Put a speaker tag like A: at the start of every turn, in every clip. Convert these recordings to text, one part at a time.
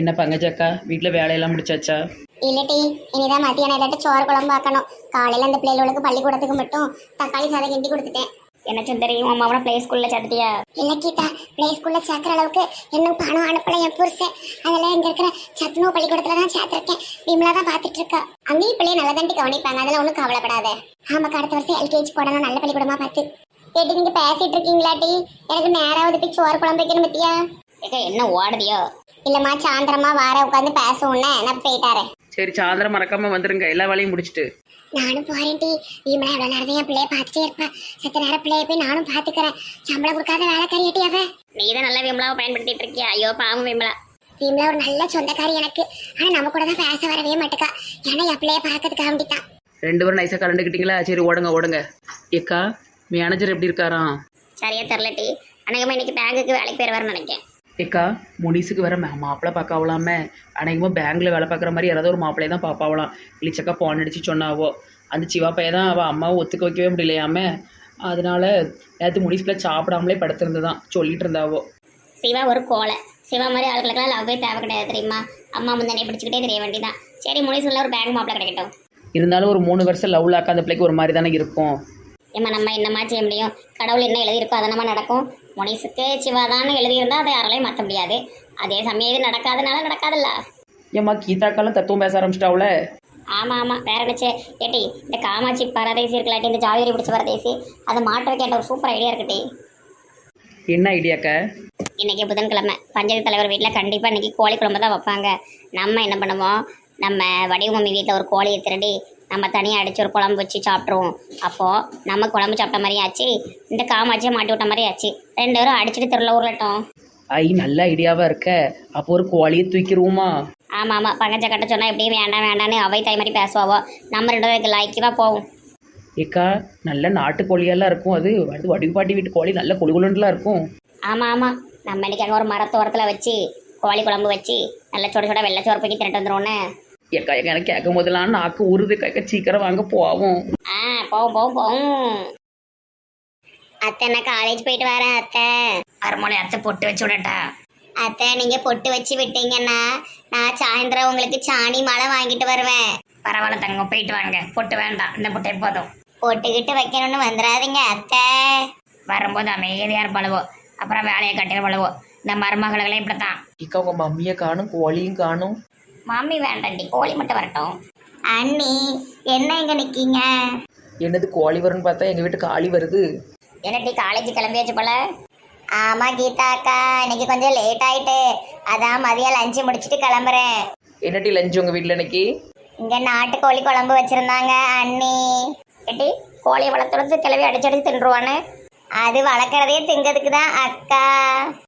A: என்ன பங்கஜக்கா? வீட்டில் வேலையெல்லாம் முடிச்சாச்சா?
B: இல்லட்டி இனிதான் மத்தியானம் ஏதாட்டும் சோறு குழம்பு ஆக்கணும். காலையில அந்த பிள்ளைகளுக்கு பள்ளிக்கூடத்துக்கு மட்டும் தக்காளி சாதம் கிண்டி கொடுத்துட்டேன்.
C: என்ன சுந்தரி உன் அம்மாவனை ப்ளே ஸ்கூல்ல சேர்த்துட்டியா?
B: இல்ல கீதா பிளே ஸ்கூல்ல சேர்க்கிற அளவுக்கு இன்னும் பணம் அனுப்பல என் புருஷன். அதெல்லாம் இங்க இருக்கிற சத்துணவு பள்ளிக்கூடத்துல தான் சேர்த்திருக்கேன். விமலா தான் பாத்துட்டு இருக்கா அங்கேயும் பிள்ளைய நல்லா தாண்டி கவனிப்பாங்க. அதெல்லாம் ஒன்றும் கவலைப்படாத. ஆமாக்கா அடுத்த வருஷம் எல்கேஜி போடணும். நல்ல பள்ளிக்கூடமா பார்த்து. கேட்டு நீங்க பேசிட்டு இருக்கீங்களாட்டி? எனக்கு நேராவது போய் சோறு குழம்பு வைக்கணும் பத்தியா?
C: ஏக்கா என்ன ஓடுதியோ?
B: இல்லம்மா சாயந்தரமா வார உட்காந்து பேசுவோன்னே நான் போயிட்டாரேன்
A: சரி சாயந்தரம் மறக்காம வந்துருங்க. எல்லா வேலையும் முடிச்சிட்டு.
B: நானும் போறேன் டி. விமலா எவ்வளவு நேரம் என் பிள்ளைய பார்த்துட்டே இருப்பா. செத்த நேரம் பிள்ளைய போய் நானும் பாத்துக்கிறேன் சம்பளம் கொடுக்காத வேலை கறியட்டி அவ.
C: நீ தான் நல்ல விமலாவை பயன்படுத்திட்டு இருக்கியா? ஐயோ பாவம் விமலா.
B: விமலா ஒரு நல்ல சொந்தக்காரி எனக்கு. ஆனா நம்ம கூட தான் பேச வரவே மாட்டேக்கா. ஏன்னா என் பிள்ளைய பார்க்கறதுக்காக வேண்டிட்டான்
A: ரெண்டு பேரும் நைஸாக கலந்துக்கிட்டீங்களா? சரி ஓடுங்க ஓடுங்க. ஏக்கா மேனேஜர் எப்படி இருக்காராம்?
C: சரியா தெரிலட்டி அநேகமாக இன்னைக்கு பேங்குக்கு வேலைக்கு போயிடுவார்னு நினைக்கிறேன்
A: ஏக்கா முனிஸுக்கு வேற மா- மாப்பிள்ளை பார்க்காவலாமே அநேகமாக பேங்க்கில் வேலை பார்க்குற மாதிரி யாராவது ஒரு மாப்பிள்ளையை தான் பார்ப்பாவலாம் இளிச்சக்கா போன் அடிச்சு சொன்னாவோ. அந்த சிவா பையன் தான் அவள் அம்மாவை ஒத்துக்க வைக்கவே முடியலையாமே. அதனால நேற்று முனிஸில் சாப்பிடாமலே படுத்திருந்ததான். சொல்லிட்டு இருந்தாவோ.
C: சிவா ஒரு கோலை. சிவா மாதிரி ஆளுகளுக்கெல்லாம் லவ்வே தேவை கிடையாது தெரியுமா? அம்மா முந்தனே பிடிச்சிக்கிட்டே தெரிய வேண்டியதான் சரி முனிசுல ஒரு பேங்க் மாப்பிள்ள கிடைக்கட்டும்.
A: இருந்தாலும் ஒரு மூணு வருஷம் லவ் லாக்க அந்த பிள்ளைக்கு ஒரு மாதிரி தானே இருக்கும்.
C: ஏம்மா நம்ம என்னம்மா செய்ய முடியும்? கடவுள் என்ன எழுதியிருக்கோ அதை நம்ம நடக்கும்? முனிசுக்கு சிவாதான்னு எழுதியிருந்தா அதை யாராலையும் மாற்ற முடியாது. அதே சமயம் இது நடக்காதனால நடக்காதுல்ல.
A: ஏம்மா கீதாக்காலாம் தத்துவம் பேச ஆரம்பிச்சிட்டாவுல?
C: ஆமாம் ஆமாம் வேற நினச்சி ஏட்டி இந்த காமாட்சி பரதேசி இருக்கலாட்டி இந்த ஜாவேரி பிடிச்ச பரதேசி அதை மாட்ட வைக்க ஒரு சூப்பர் ஐடியா இருக்குட்டி.
A: என்ன ஐடியாக்கா
C: இன்னைக்கு புதன்கிழமை. பஞ்சாயத்து தலைவர் வீட்டில் கண்டிப்பாக இன்னைக்கு கோழி குழம்பு தான் வைப்பாங்க. நம்ம என்ன பண்ணுவோம்? நம்ம வடிவு மம்மி வீட்டில் ஒரு கோழியை திருடி நம்ம தனியாக அடிச்சு ஒரு குழம்பு வச்சு சாப்பிட்ருவோம் அப்போது நம்ம குழம்பு சாப்பிட்ட மாதிரி ஆச்சு. இந்த காமாட்சியை மாட்டி விட்ட மாதிரி ஆச்சு. ரெண்டு பேரும் அடிச்சுட்டு திருள்ள உருளட்டும்
A: ஐ நல்ல ஐடியாவாக இருக்க. அப்போ ஒரு கோழியை தூக்கிடுவோமா
C: ஆமாம் ஆமாம் பங்கஜ கட்ட சொன்னால் எப்படியும் வேண்டாம் வேண்டாம்னு அவை தாய் மாதிரி பேசுவாவோ. நம்ம ரெண்டு பேருக்கு லாய்க்கு தான் போவோம்
A: ஏக்கா நல்ல நாட்டு கோழியெல்லாம் இருக்கும். அது அது வடிவுப்பாட்டி வீட்டு கோழி நல்ல குழுகுலுண்டுலாம் இருக்கும்.
C: ஆமாம் ஆமாம் நம்ம இன்னைக்கு அங்கே ஒரு மரத்தோரத்தில் வச்சு கோழி குழம்பு வச்சு நல்ல சுட சுட வெள்ளை சோறு போய் திரட்டு வந்துடுவோன்னு
A: ஏக்கா ஏக்கா எனக்கு கேட்கும் போதெல்லாம் நாக்கு உருது கேட்க சீக்கிரம் வாங்க போவோம்.
C: ஆ போவோம் போவோம் போவோம். அத்தை நான் காலேஜ் போயிட்டு வரேன் அத்தை? அருமொழி அத்தை பொட்டு வச்சு விடட்டா? அத்தை நீங்க பொட்டு வச்சு விட்டீங்கன்னா நான் சாயந்தரம் உங்களுக்கு சாணி மாலை வாங்கிட்டு வருவேன். பரவாயில்ல தங்கம் போயிட்டு வாங்க. பொட்டு வேண்டாம். இந்த பொட்டை போதும். பொட்டுக்கிட்டு வைக்கணும்னு வந்துடாதீங்க அத்தை. வரும்போது அமைதியாக இருப்பாளுவோ அப்புறம் வேலையை கட்டிடுவாளுவோ இந்த மருமகளை இப்படித்தான்.
A: ஏக்கா உங்கள் மம்மியை காணும் கோழியும் காணும்.
C: மாமி வேண்டாண்டி கோழி மட்டும் வரட்டும். அண்ணி என்ன இங்க நிக்கீங்க?
A: என்னது கோழி வரும்னு பார்த்தா எங்கள் வீட்டு காளி வருது?
C: என்னடி காலேஜ் கிளம்பியாச்சு போல? ஆமா கீதா அக்கா இன்னைக்கு கொஞ்சம் லேட் ஆயிட்டு. அதான் மதியம் லஞ்சு முடிச்சிட்டு கிளம்புறேன்.
A: என்னட்டி லஞ்சு உங்கள் வீட்டில் இன்னைக்கு?
C: இங்க நாட்டுக்கோழி குழம்பு வச்சிருந்தாங்க அண்ணி. ஏட்டி கோழியை வளர்த்துறது கிளவி அடிச்சு அடிச்சு தின்றுவானு? அது வளர்க்குறதே திங்கிறதுக்கு தான் அக்கா.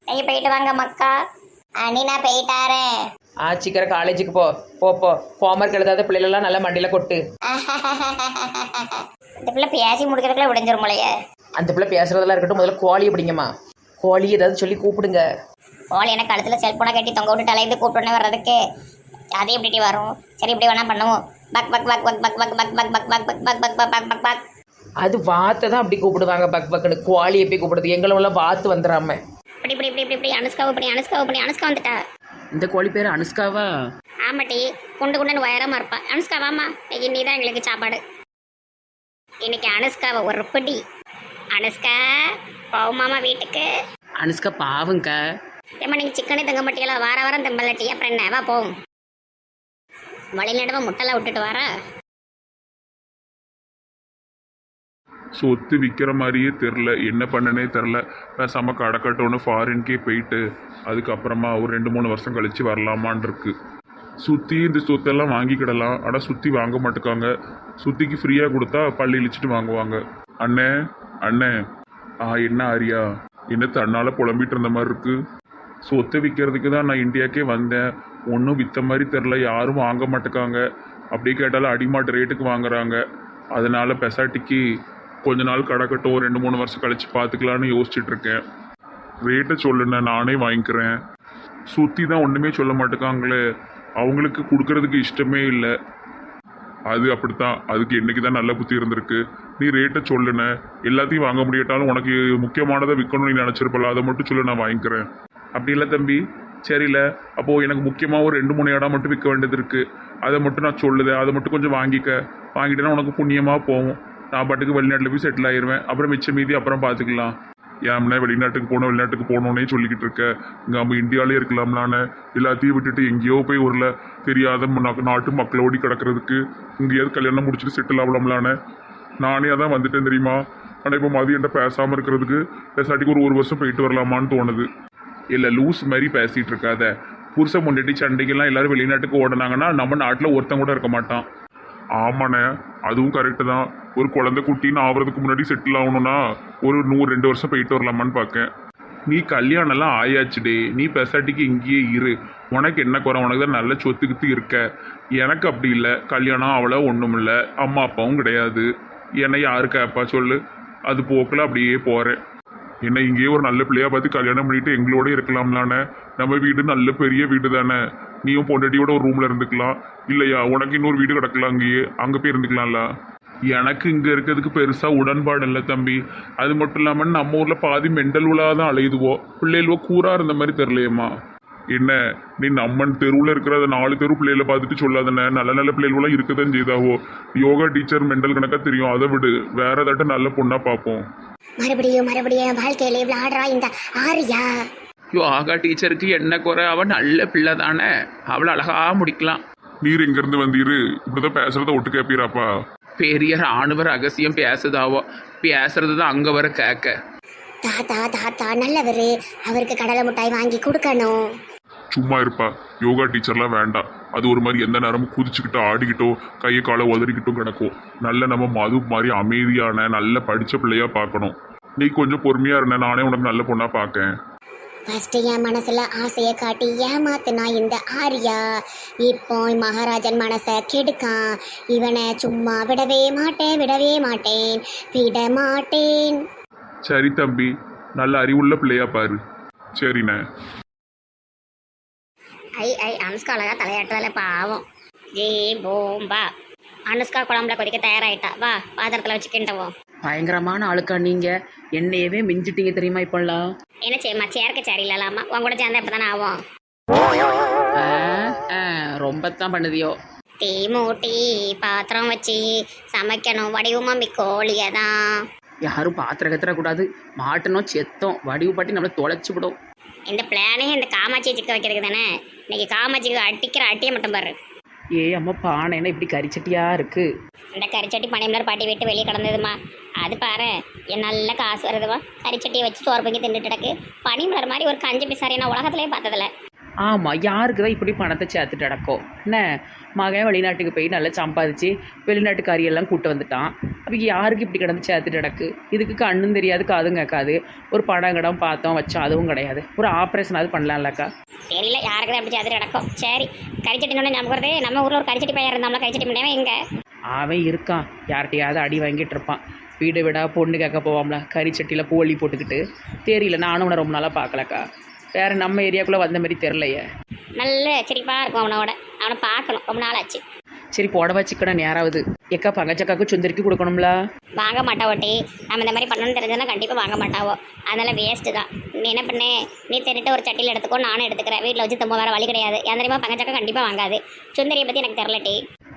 C: நீங்க போயிட்டு வாங்க மக்கா அண்ணி நான் போயிட்டாரேன்
A: ஆ சீக்கிரம் காலேஜுக்கு போ போ போ ஹோம்ஒர்க் எழுதாத பிள்ளைகளெல்லாம் நல்லா மண்டியில் கொட்டு
C: இந்த பிள்ளை பேசி முடிக்கிறதுக்குள்ள விடிஞ்சிரும் போலயே
A: அந்த பிள்ளை பேசுறதெல்லாம் இருக்கட்டும் முதல்ல கோழியை பிடிங்கம்மா கோழி ஏதாவது சொல்லி கூப்பிடுங்க
C: கோழி எனக்கு கழுத்தில் செல்போனை கட்டி தொங்க விட்டு தலையிட்டு கூப்பிட்டு வர்றதுக்கு அது எப்படி வரும் சரி இப்படி வேணா பண்ணுவோம் பக் பக் பக் பக் பக் பக் பக் பக் பக் பக் பக் பக் பக் பக் பக் பக்
A: அது வாத்தை தான் அப்படி கூப்பிடுவாங்க பக் பக்குன்னு கோழி எப்படி கூப்பிடுது எங்களெல்லாம் வாத்து வந்துடாம
C: இப்படி இப்படி இப்படி இப்படி இப்படி அனுஷ்காவை இப்படி அனுஷ்காவை இப்படி அனுஷ்கா வந்துட்டா
A: இந்த கோழி பேர் அனுஷ்காவா?
C: ஆமாட்டி குண்டு குண்டுன்னு உயரமா இருப்பா. அனுஷ்கா வாமா இன்னைக்கு நீ தான் எங்களுக்கு சாப்பாடு. இன்னைக்கு அனுஷ்காவை ஒரு பிடி. அனுஷ்கா போமாமா வீட்டுக்கு.
A: அனுஷ்கா பாவங்க
C: ஏம்மா நீங்கள் சிக்கனே தங்க மாட்டீங்களா? வார வாரம் தம்பலட்டி. அப்புறம் என்ன? வா போவோம். வழிநடவை முட்டெல்லாம் விட்டுட்டு வரா.
D: சொத்து விற்கிற மாதிரியே தெரில என்ன பண்ணனே தெரில பேசாமல் கடக்கட்டோன்னு ஃபாரின்கே போயிட்டு அதுக்கப்புறமா ஒரு ரெண்டு மூணு வருஷம் கழித்து வரலாமான் இருக்கு சுற்றி இந்த சொத்தெல்லாம் வாங்கிக்கிடலாம். ஆனால் சுற்றி வாங்க மாட்டுக்காங்க. சுற்றிக்கு ஃப்ரீயாக கொடுத்தா பள்ளி இழிச்சிட்டு வாங்குவாங்க. அண்ணே அண்ணே. ஆ என்ன ஆரியா? என்ன தன்னால் புலம்பிட்டு இருந்த மாதிரி இருக்குது சொத்தை விற்கிறதுக்கு தான் நான் இந்தியாக்கே வந்தேன். ஒன்றும் விற்ற மாதிரி தெரில யாரும் வாங்க மாட்டேக்காங்க. அப்படியே கேட்டாலும் அடிமாட்டு ரேட்டுக்கு வாங்குறாங்க. அதனால் பெசாட்டிக்கு கொஞ்ச நாள் கடக்கட்டும் ரெண்டு மூணு வருஷம் கழிச்சு பார்த்துக்கலான்னு யோசிச்சுட்டு இருக்கேன் ரேட்டை சொல்லுண்ணே நானே வாங்கிக்கிறேன். சுற்றி தான் ஒன்றுமே சொல்ல மாட்டேக்காங்களே. அவங்களுக்கு கொடுக்கறதுக்கு இஷ்டமே இல்லை. அது அப்படித்தான். அதுக்கு என்னைக்கு தான் நல்ல புத்தி இருந்திருக்கு? நீ ரேட்டை சொல்லுண்ணே எல்லாத்தையும் வாங்க முடியாட்டாலும் உனக்கு முக்கியமானதை விற்கணும்னு நீ நினச்சிருப்பல அதை மட்டும் சொல்லு நான் வாங்கிக்கிறேன். அப்படி இல்லை தம்பி. சரியில்ல. அப்போது எனக்கு முக்கியமாக ஒரு ரெண்டு மூணு இடம் மட்டும் விற்க வேண்டியது இருக்குது அதை மட்டும் நான் சொல்லுதேன். அதை மட்டும் கொஞ்சம் வாங்கிக்க. வாங்கிட்டேன்னா உனக்கு புண்ணியமாக போகும். நான் பாட்டுக்கு வெளிநாட்டில் போய் செட்டில் ஆயிடுவேன் அப்புறம் மிச்சம் மீதி அப்புறம் பார்த்துக்கலாம் ஏன்னா வெளிநாட்டுக்கு போகணும் வெளிநாட்டுக்கு போகணுன்னே சொல்லிக்கிட்டு இருக்க. இங்கே நம்ம இந்தியாவிலே இருக்கலாம்லான்னு எல்லாத்தையும் விட்டுட்டு எங்கேயோ போய் ஊரில் தெரியாத ம- நாட்டு மக்களோடி கிடக்கிறதுக்கு இங்கேயாவது கல்யாணம் முடிச்சுட்டு செட்டில் ஆகலாம்லான்னு நானே தான் வந்துட்டேன் தெரியுமா? ஆனால் இப்போ மதியம் பேசாமல் இருக்கிறதுக்கு பேசாட்டிக்கு ஒரு ஒரு வருஷம் போயிட்டு வரலாமான்னு தோணுது. இல்லை லூஸ் மாதிரி பேசிகிட்டு இருக்காத. புருஷன் முன்னாடி சண்டைக்கெல்லாம் எல்லோரும் வெளிநாட்டுக்கு ஓடினாங்கன்னா நம்ம நாட்டில் ஒருத்தன் கூட இருக்க மாட்டான். ஆமாண்ணே அதுவும் கரெக்டு தான். ஒரு குழந்தை குட்டின்னு ஆகிறதுக்கு முன்னாடி செட்டில் ஆகணும்னா ஒரு நூறு ரெண்டு வருஷம் போயிட்டு வரலாமான்னு பார்க்கேன் நீ கல்யாணம்லாம் ஆயாச்சுடே. நீ பெசாட்டிக்கு இங்கேயே இரு. உனக்கு என்ன குறை? உனக்கு தான் நல்ல சொத்துக்கிட்டு இருக்க. எனக்கு அப்படி இல்லை. கல்யாணம் அவ்வளோ ஒன்றும் இல்லை. அம்மா அப்பாவும் கிடையாது. என்னை யாரு கேப்பா சொல்லு. அது போக்கில் அப்படியே போகிறேன் என்ன இங்கேயே ஒரு நல்ல பிள்ளையா பார்த்து கல்யாணம் பண்ணிட்டு எங்களோட இருக்கலாம்லானே. நம்ம வீடு நல்ல பெரிய வீடு தானே. நீயும் பொண்டாட்டியோட ஒரு ரூமில் இருந்துக்கலாம். இல்லையா? உனக்கு இன்னொரு வீடு கிடக்கலாம் அங்கேயே. அங்கே போய் இருந்துக்கலாம்ல. எனக்கு இங்கே இருக்கிறதுக்கு பெருசாக உடன்பாடு இல்லை தம்பி. அது மட்டும் இல்லாமல் நம்ம ஊரில் பாதி மெண்டல் உலா தான் அலையுதுவோ. பிள்ளைகளுவோ கூரா இருந்த மாதிரி தெரியலையேம்மா. என்ன நீ நம்மன் தெருவில் இருக்கிற அந்த நாலு தெரு பிள்ளைகளை பார்த்துட்டு சொல்லாதானே? நல்ல நல்ல பிள்ளைகளெலாம் இருக்கதான் செய்தாவோ? யோகா டீச்சர் மெண்டல் கணக்காக தெரியும். அதை விடு. வேற ஏதாட்டும் நல்ல பொண்ணாக பார்ப்போம்.
C: மறுபடியும் மறுபடியும் வாழ்க்கையில விளையாடுறா இந்த ஆரியா.
A: யோகா டீச்சருக்கு என்ன குறை? அவன் நல்ல பிள்ளை தானே. அவளை அழகா முடிக்கலாம்.
D: நீர் இங்கேருந்து வந்தீரு. இப்படிதான் பேசுறத ஒட்டு கேப்பீராப்பா.
A: பெரிய ராணுவ ரகசியம் பேசுதாவோ? பேசுறது தான் அங்கே வர கேட்க
C: தாத்தா தாத்தா நல்லவரு அவருக்கு கடலை மிட்டாய் வாங்கி கொடுக்கணும்.
D: சும்மா இருப்பா. யோகா டீச்சர்லாம் வேண்டாம். அது ஒரு மாதிரி எந்த நேரமும் குதிச்சுக்கிட்டோ ஆடிக்கிட்டோ கையை காலை உதறிக்கிட்டும் கிடக்கும். நல்ல நம்ம மது மாதிரி அமைதியான நல்ல படித்த பிள்ளையா பார்க்கணும். நீ கொஞ்சம் பொறுமையா இருந்த நானே உனக்கு நல்ல பொண்ணா பார்க்கேன்.
C: ஃபர்ஸ்ட் என் மனசுல ஆசைய காட்டி ஏமாத்துனா இந்த ஆரியா. இப்போ மகாராஜன் மனசை கெடுக்கான். இவனை சும்மா விடவே மாட்டேன் விடவே மாட்டேன் விட மாட்டேன்.
D: சரி தம்பி நல்ல அறிவுள்ள பிள்ளையா பாரு. சரிண்ணே.
C: ஐ ஐ அனுஷ்கா அழகா தலையாட்டுவால பாவம். ஜே போம்பா அனுஷ்கா குழம்புல கொதிக்க தயாராயிட்டா. வா பாத்திரத்தில் வச்சு கிண்டவோம்.
A: பயங்கரமான ஆளுக்கா நீங்கள் என்னையவே மிஞ்சிட்டீங்க தெரியுமா இப்போல்லாம்?
C: என்ன செய்யுமா? சேர்க்க சரியில்லாமா உன் கூட சேர்ந்தா இப்பதானே ஆகும்
A: ரொம்ப தான் பண்ணுதியோ.
C: தீ மூட்டி பாத்திரம் வச்சு சமைக்கணும். வடிவமா மிக்கோழிய தான்
A: யாரும் பாத்திர கத்திரக்கூடாது மாட்டணும் செத்தோம். வடிவு பாட்டி நம்மளை தொலைச்சி விடும்.
C: இந்த பிளானே இந்த காமாட்சியை சிக்க வைக்கிறதுக்கு தானே? இன்னைக்கு காமாட்சிக்கு அடிக்கிற அட்டியை மட்டும் பாரு.
A: ஏ அம்மா பானை என்ன இப்படி கரிச்சட்டியா இருக்கு.
C: இந்த கரிச்சட்டி பனைமலர் பாட்டி விட்டு வெளியே கிடந்ததுமா. அது பாரு என் நல்ல காசு வருதுவா கரிச்சட்டியை வச்சு சோறு பொங்கி தின்னுட்டு கிடக்கு. பனிமலர் மாதிரி ஒரு கஞ்சி பிசாரி நான் உலகத்திலே பார்த்ததில்ல.
A: ஆமாம் யாருக்கு தான் இப்படி பணத்தை சேர்த்துட்டு நடக்கும்? என்ன? மகன் வெளிநாட்டுக்கு போய் நல்லா சம்பாதிச்சு வெளிநாட்டுக்காரியெல்லாம் கூட்டு வந்துட்டான். அப்போ யாருக்கு இப்படி கிடந்து சேர்த்துட்டு நடக்கு? இதுக்கு கண்ணும் தெரியாது காதும் கேட்காது. ஒரு படம் கிடம் பார்த்தோம் வச்சோம் அதுவும் கிடையாது. ஒரு ஆப்ரேஷனாவது பண்ணலாம்லக்கா
C: தெரியல யாருக்கு அப்படி சேர்த்து கிடக்கும் சரி கரிச்சட்டி ஒன்று நமக்கு நம்ம ஊரில் ஒரு கரிச்சட்டி பையன் இருந்தாலும் கரிச்சட்டி முடியாமல் எங்க?
A: அவன் இருக்கான். யார்கிட்டயாவது அடி வாங்கிட்டு இருப்பான். வீடு விடா பொண்ணு கேட்க போவாம்ல கறி சட்டியில் பூவள்ளி போட்டுக்கிட்டு. தெரியல நானும் உன்னை ரொம்ப நாளாக பார்க்கலக்கா. வேற நம்ம ஏரியாக்குள்ளே வந்த மாதிரி தெரிலையே
C: நல்ல சிரிப்பாக இருக்கும் அவனோட. அவனை பார்க்கணும். ரொம்ப நாள் ஆச்சு
A: சரி புடவை சிக்கன நேராவது. எக்கா பங்கச்சக்காக்கு சுந்தரிக்கு கொடுக்கணும்ல?
C: வாங்க மாட்டா ஒட்டி நம்ம இந்த மாதிரி பண்ணணும்னு தெரிஞ்சதுன்னா கண்டிப்பாக வாங்க மாட்டாவோ. அதனால வேஸ்ட்டு தான். நீ என்ன பண்ணு? நீ தெரிட்டு ஒரு சட்டியில் எடுத்துக்கோ நானும் எடுத்துக்கிறேன். வீட்டில் வச்சு தம்ப வேறு வழி கிடையாது. என் தெரியுமா? பங்கச்சக்கா கண்டிப்பாக வாங்காது. சுந்தரியை பற்றி எனக்கு தெரில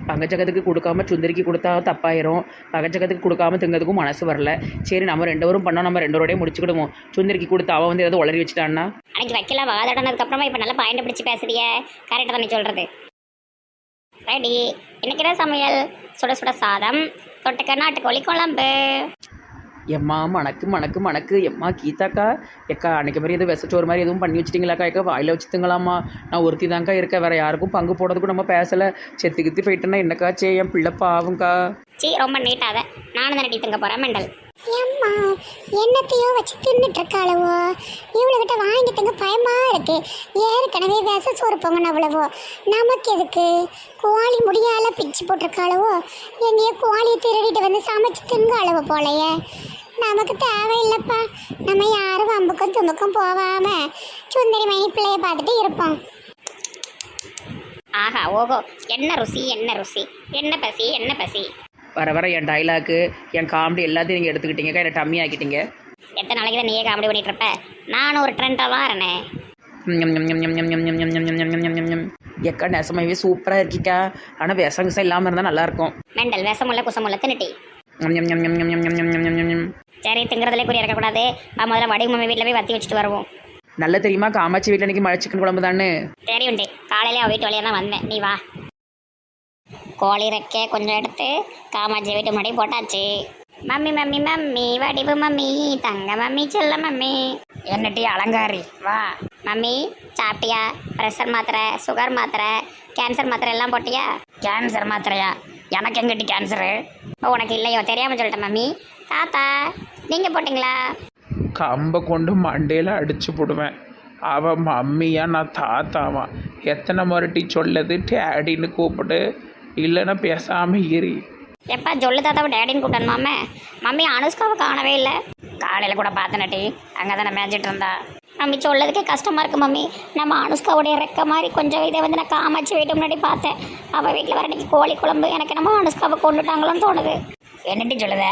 C: டி
A: பங்கச்சக்கத்துக்கு கொடுக்காம சுந்தரிக்கு கொடுத்தா தப்பாயிரும். பங்கச்சக்கத்துக்கு கொடுக்காம திங்கிறதுக்கும் மனசு வரல. சரி நம்ம ரெண்டு பேரும் பண்ணோம். நம்ம ரெண்டு பேரோடய முடிச்சுக்கிடுவோம். சுந்தரிக்கு கொடுத்து அவன் வந்து ஏதாவது உளறி வச்சுட்டான்னா?
C: அன்னைக்கு வைக்கல வாதாடினதுக்கப்புறமா இப்போ நல்லா பாயிண்ட் பிடிச்சி பேசுறிய. கரெக்டாக தான் சொல்கிறது ரெடி. இன்னைக்கு என்ன சமையல்? சுட சுட சாதம் தொட்டுக்க நாட்டுக்கோழி குழம்பு.
A: எம்மா மணக்கு மணக்கு மணக்கு. எம்மா கீதாக்கா. எக்கா அன்னைக்கு மாதிரி எதுவும் விசச்சோறு மாதிரி எதுவும் பண்ணி வச்சிட்டிங்களாக்கா? எக்கா வாயில் வச்சுட்டுங்களாம்மா நான் ஒருத்தி தாங்க்கா இருக்கேன். வேற யாருக்கும் பங்கு போடுறதுக்கும் நம்ம பேசலை. செத்து கித்து போயிட்டேன்னா என்னக்கா செய்ய? என் பிள்ளை பாவங்க்கா
C: சீ ரொம்ப நீட்டாத நானும் தானே தங்க போகிறேன் மெண்டல்.
B: ஏம்மா என்னத்தையோ வச்சு தின்னுட்டு இருக்காளவோ இவளுக்கிட்ட வாங்கிட்டுங்க பயமா இருக்கு. ஏற்கனவே விச சோறு பொங்கணும் அவ்வளவோ. நமக்கு எதுக்கு? கோழி முடியால பிச்சு போட்டிருக்காளவோ. எங்கேயோ கோழியை திருடிட்டு வந்து சமைச்சு திங்க அளவு போலையே. நமக்கு தேவையில்லைப்பா. நம்ம யாரும் வம்புக்கும் தும்புக்கும் போகாம சுந்தரி மணி பிள்ளைய பார்த்துட்டு இருப்போம்.
C: ஆஹா ஓஹோ. என்ன ருசி என்ன ருசி. என்ன பசி என்ன பசி?
A: வர வர என் டைலாக்கு என் காமெடி எல்லாத்தையும் நீங்கள் எடுத்துக்கிட்டீங்க என்னை டம்மி ஆக்கிட்டீங்க
C: எத்தனை நாளைக்கு நீயே காமெடி பண்ணிட்டு இருப்ப நானும் ஒரு ட்ரெண்டாக
A: தான் இருந்தேன் எக்கா நெசமாவே சூப்பராக இருக்கிக்கா ஆனால் விஷம் விஷம் இல்லாமல் இருந்தால் நல்லா இருக்கும் மெண்டல் விஷம் உள்ள குசம் உள்ள தின்னுட்டி
C: சரி திங்கிறதுலே குறி இறக்கக்கூடாது நான் முதல்ல வடிவமம்மி வீட்டில் போய் வத்தி வச்சுட்டு வருவோம்
A: நல்லா தெரியுமா காமாட்சி வீட்டில் இன்னைக்கு மழை சிக்கன் குழம்பு தானே
C: சரி உண்டு காலையிலே அவ வீட்டு வழியாக தான் வந்தேன் நீ வா கோழி ரெக்கை கொஞ்சம் எடுத்து காமாட்சி வீட்டு முன்னாடி போட்டாச்சு. மம்மி மம்மி மம்மி வடிவு மம்மி தங்க மம்மி செல்ல மம்மி. என்னட்டி அலங்காரி? வா. மம்மி சாப்பிட்டியா? ப்ரெஷர் மாத்திரை சுகர் மாத்திரை கேன்சர் மாத்திரை எல்லாம் போட்டியா? கேன்சர் மாத்திரையா? எனக்கு எங்கிட்டி கேன்சரு ஓ உனக்கு இல்லையோ? தெரியாம சொல்லிட்டேன் மம்மி. தாத்தா நீங்கள் போட்டிங்களா?
E: கம்பை கொண்டு மண்டையில் அடிச்சு போடுவேன். அவ மம்மியா நான் தாத்தாவா? எத்தனை முறைட்டி சொல்லது? டேடின்னு கூப்பிடு இல்லைன்னா பேசாமல் இரு.
C: எப்பா சொல்லு தாத்தாவை டேடின்னு கூப்பிட்டணுமாமே மம்மி அனுஷ்காவை காணவே இல்லை. காலையில் கூட பார்த்தனட்டி அங்கே தானே மேய்ச்சிட்டு இருந்தா. மம்மி சொல்லதுக்கே கஷ்டமாக இருக்குது மம்மி நம்ம அனுஷ்காவுடைய ரெக்க மாதிரி கொஞ்சம் இதை வந்து நான் காமாட்சி வீட்டு முன்னாடி பார்த்தேன். அவள் வீட்டில் வர இன்னைக்கு கோழி குழம்பு எனக்கு என்னமோ அனுஷ்காவை கொண்டுட்டாங்களோன்னு தோணுது. என்னட்டி சொல்லுத?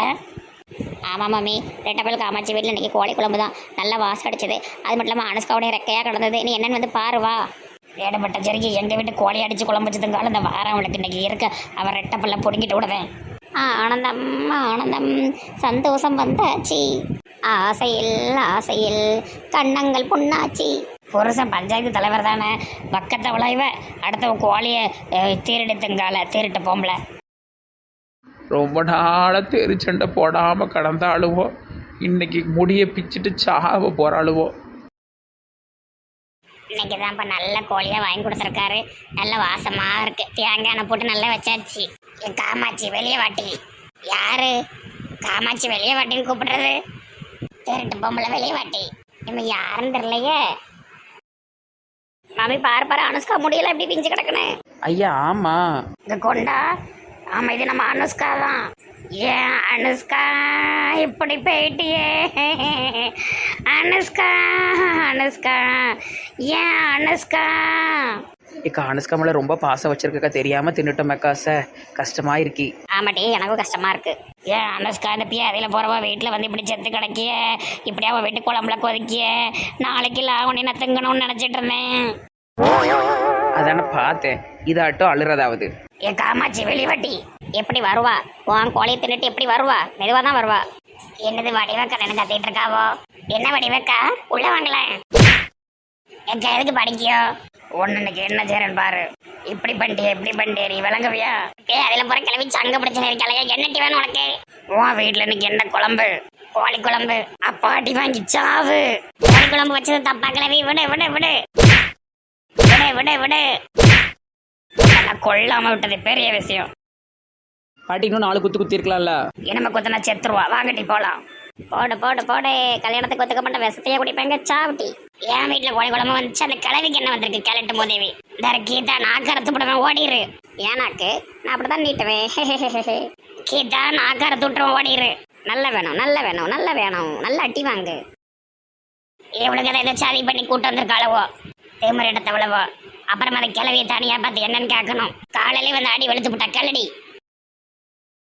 C: ஆமாம் மம்மி ரெட்டப்பல் காமாட்சி வீட்டில் இன்றைக்கி கோழி குழம்பு தான் நல்லா வாசம் அடிச்சது. அது மட்டும் இல்லாமல் அனுஷ்காவுடைய ரெக்கையாக கிடந்தது. நீ என்னன்னு வந்து பாருவா ஏடப்பட்ட சரிக்கு எங்கள் வீட்டு கோழி அடித்து குழம்பு வச்சதுங்கால இந்த வாரம் அவளுக்கு இன்னைக்கு இருக்க. அவள் ரெட்டப்பல்ல பிடுங்கிட்டு விடுவேன் ஆனந்தம் ஆனந்தம். சந்தோஷம் வந்தாச்சு. ஆசையில் ஆசையில். கண்ணங்கள் புண்ணாச்சி புருஷன் பஞ்சாயத்து தலைவர் தானே. பக்கத்தை விளைவ அடுத்த கோழியை திருடுத்துங்கால திருட்டு பொம்பளை
E: ரொம்ப நாளாக தெருச்சண்டை போடாமல் கடந்த ஆளுவோ இன்னைக்கு முடியை பிச்சுட்டு சாவ போகிறாளுவோ
C: இன்னைக்கு தான் இப்போ நல்ல கோழியாக வாங்கி கொடுத்துருக்காரு. நல்ல வாசமாக இருக்கு. தேங்காய் எண்ணெய் போட்டு நல்லா வச்சாச்சு. என் காமாட்சி வெளியே வாட்டி. யாரு? காமாட்சி வெளியே வாட்டின்னு கூப்பிடுறது. திருட்டு பொம்பளை வெளியே வாட்டி. இவன் யாருன்னு தெரியலையே. மாமி பாரு பாரு அனுஷ்கா முடியல எப்படி பிஞ்சு கிடக்குன்னு.
A: ஐயா ஆமாம்
C: இங்க கொண்டா. ஆமா இது நம்ம அனுஷ்கா தான் ஏன் அனுஷ்கா இப்படி போயிட்டியே. அனுஷ்கா அனுஷ்கா ஏன் அனுஷ்கா.
A: இக்கா அனுஷ்கா மேலே ரொம்ப பாசம் வச்சிருக்கக்கா. தெரியாமல் தின்னுட்டோமேக்கா சார் கஷ்டமாக இருக்கி.
C: ஆமாட்டி எனக்கும் கஷ்டமா இருக்கு. ஏன் அனுஷ்கா இந்த பியாதியில் போறவா வீட்டில் வந்து இப்படி செத்து கிடக்கிய. இப்படியே அவள் வீட்டு குழம்புல கொதிக்கிய. நாளைக்கு லாவணி நான் திங்கணும்னு நினச்சிட்டு இருந்தேன்.
A: அதானே பார்த்தேன். இதாட்டும் அழுறதாவது.
C: என் காமாட்சி வெளிவட்டி. எப்படி வருவா? உன் கோழியை தின்னுட்டு எப்படி வருவா? மெதுவாக தான் வருவா. என்னது வடிவக்கா நினைச்சு கத்திட்டு இருக்காவோ? என்ன வடிவக்கா? உள்ள வாங்களேன் எங்க எதுக்கு படிக்கியோ? ஒன்னுக்கு என்ன செய்யறேன் பாரு. இப்படி பண்ணிட்டு இப்படி பண்ணிட்டு நீ விளங்குவியா? ஏ அதில் போற கிளவி சங்க பிரச்சனை இருக்காளையா என்னட்டி வேணும் உனக்கு? உன் வீட்டில் இன்னைக்கு என்ன குழம்பு? கோழி குழம்பு. அப்பாட்டி வாங்கி சாவு. கோழி குழம்பு வச்சது தப்பா கிளவி. விடு விடு விடு. விடு விடு விடு. கொள்ளாம விட்டது பெரிய விஷயம்.
A: பாட்டி இன்னும் நாலு குத்து குத்தி இருக்கலாம்ல
C: இனிமே குத்துனா செத்துருவா? வாங்கட்டி போலாம். போடு போடு போடு. கல்யாணத்துக்கு ஒத்துக்க மாட்ட விஷத்தையே குடிப்பாங்க சாப்பிட்டி என் வீட்டில் கோழி குழம்பு வந்துச்சு அந்த கிளவிக்கு என்ன வந்திருக்கு கிளட்டு போதேவி வேற கீதா நான் கரத்து விடுவேன் ஓடிரு. ஏனாக்கு? நான் அப்படிதான் நீட்டுவேன். கீதா நான் கரத்து விட்டுருவேன் ஓடிரு. நல்ல வேணும் நல்ல வேணும் நல்ல வேணும். நல்ல அட்டி வாங்கு. இவளுக்கு அதை ஏதோ சதி பண்ணி கூட்டு வந்திருக்காளவோ? தேமர் இடத்தவளவோ அப்புறம் அந்த கிளவியை தனியாக பார்த்து என்னன்னு கேட்கணும். காலையிலே வந்து அடி வெளுத்து விட்டா கிளடி